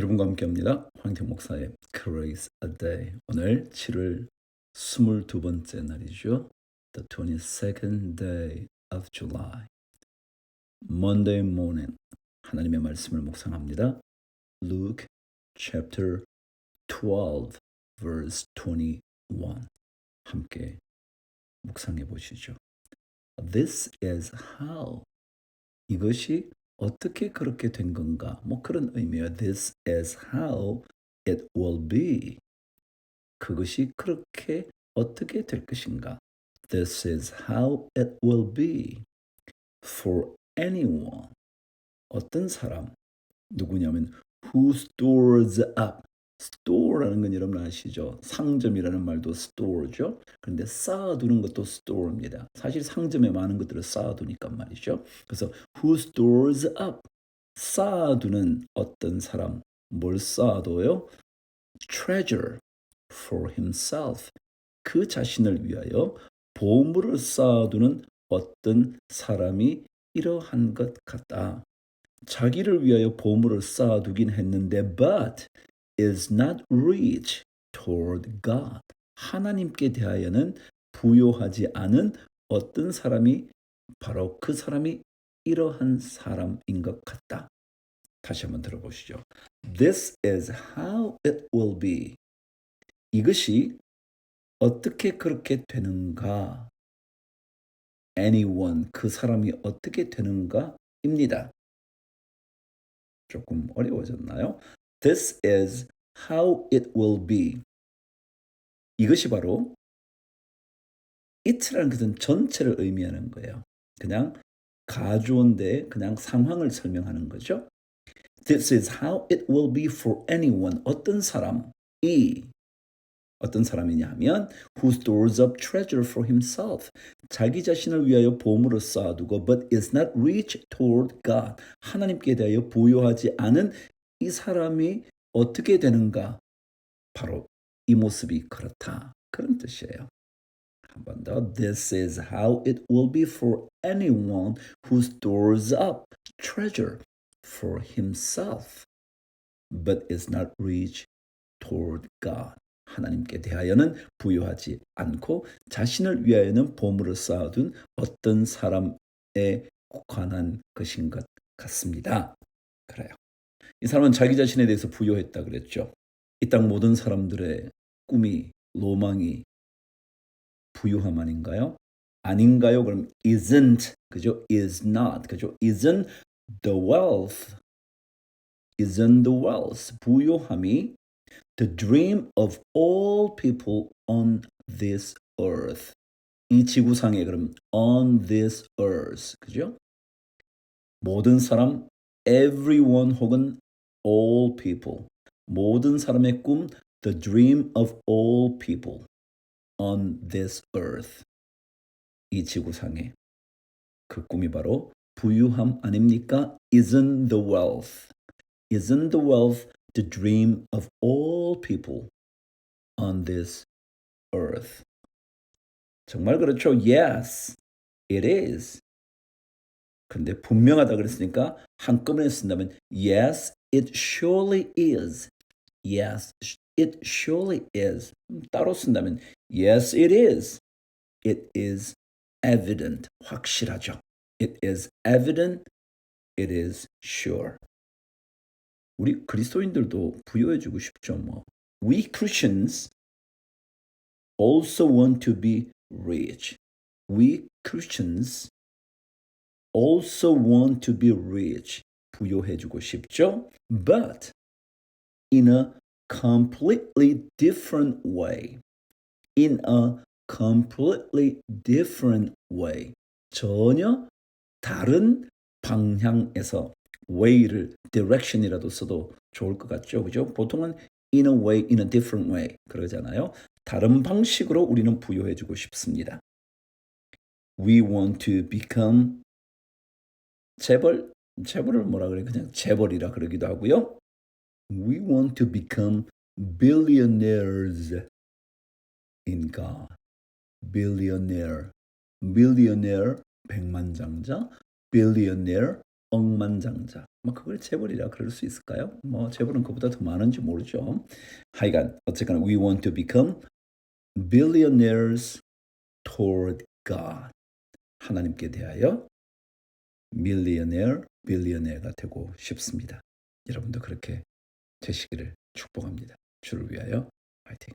여러분과 함께합니다. 황태 목사의 Grace a Day. 오늘 7월 22번째 날이죠. The 22nd day of July. Monday morning. 하나님의 말씀을 묵상합니다. Luke chapter 12 verse 21. 함께 묵상해 보시죠. This is how. 이것이 어떻게 그렇게 된 건가? 뭐 그런 의미예요. This is how it will be. 그것이 그렇게 어떻게 될 것인가? This is how it will be for anyone. 어떤 사람 누구냐면 who stores up. Store라는 건 여러분 아시죠? 상점이라는 말도 store죠. 그런데 쌓아두는 것도 store입니다. 사실 상점에 많은 것들을 쌓아두니까 말이죠. 그래서 who stores up 쌓아두는 어떤 사람 뭘 쌓아둬요? treasure for himself 그 자신을 위하여 보물을 쌓아두는 어떤 사람이 이러한 것 같다. 자기를 위하여 보물을 쌓아두긴 했는데 but is not rich toward God. 하나님께 대하여는 부요하지 않은 어떤 사람이 바로 그 사람이 이러한 사람인 것 같다. 다시 한번 들어보시죠. This is how it will be. 이것이 어떻게 그렇게 되는가? anyone 그 사람이 어떻게 되는가입니다. 조금 어려워졌나요? This is how it will be. 이것이 바로 it라는 것은 전체를 의미하는 거예요. 그냥 가주어인데 그냥 상황을 설명하는 거죠. This is how it will be for anyone. 어떤 사람이 어떤 사람이냐 하면 who stores up treasure for himself. 자기 자신을 위하여 보물을 쌓아두고 but is not rich toward God. 하나님께 대하여 부요하지 않은 이 사람이 어떻게 되는가? 바로 이 모습이 그렇다. 그런 뜻이에요. 한 번 더. This is how it will be for anyone who stores up treasure for himself, but is not rich toward God. 하나님께 대하여는 부유하지 않고 자신을 위하여는 보물을 쌓아둔 어떤 사람에 관한 것인 것 같습니다. 그래요. 이 사람은 자기 자신에 대해서 부여했다 그랬죠. 이 땅 모든 사람들의 꿈이 로망이 부유함 아닌가요? 아닌가요? 그럼 isn't 그죠? is not 그죠? isn't the wealth isn't the wealth 부유함이 the dream of all people on this earth 이 지구상에 그럼 on this earth 그죠? 모든 사람 everyone 혹은 all people 모든 사람의 꿈 the dream of all people on this earth 이 지구상에 그 꿈이 바로 부유함 아닙니까? Isn't the wealth Isn't the wealth the dream of all people on this earth? 정말 그렇죠? Yes, it is. 근데 분명하다 그랬으니까 한꺼번에 쓴다면 Yes, it surely is. Yes, it surely is. 따로 쓴다면 Yes, it is. It is evident. 확실하죠. It is evident. It is sure. 우리 그리스도인들도 부여해주고 싶죠. 뭐. We Christians also want to be rich. We Christians also want to be rich. 부여해주고 싶죠. But in a completely different way. In a completely different way. 전혀 다른 방향에서 way를 direction이라도 써도 좋을 것 같죠. 그죠? 보통은 in a way, in a different way 그러잖아요. 다른 방식으로 우리는 부여해 주고 싶습니다. We want to become 재벌 재벌을 뭐라 그래? 그냥 재벌이라 그러기도 하고요. We want to become billionaires in God. billionaire. billionaire 백만장자. billionaire 억만장자. 뭐 그걸 재벌이라 그럴 수 있을까요? 뭐 재벌은 그보다 더 많은지 모르죠. 하여간 어쨌거나 we want to become billionaires toward God. 하나님께 대하여 millionaire, billionaire가 되고 싶습니다. 여러분도 그렇게 되시기를 축복합니다. 주를 위하여 화이팅.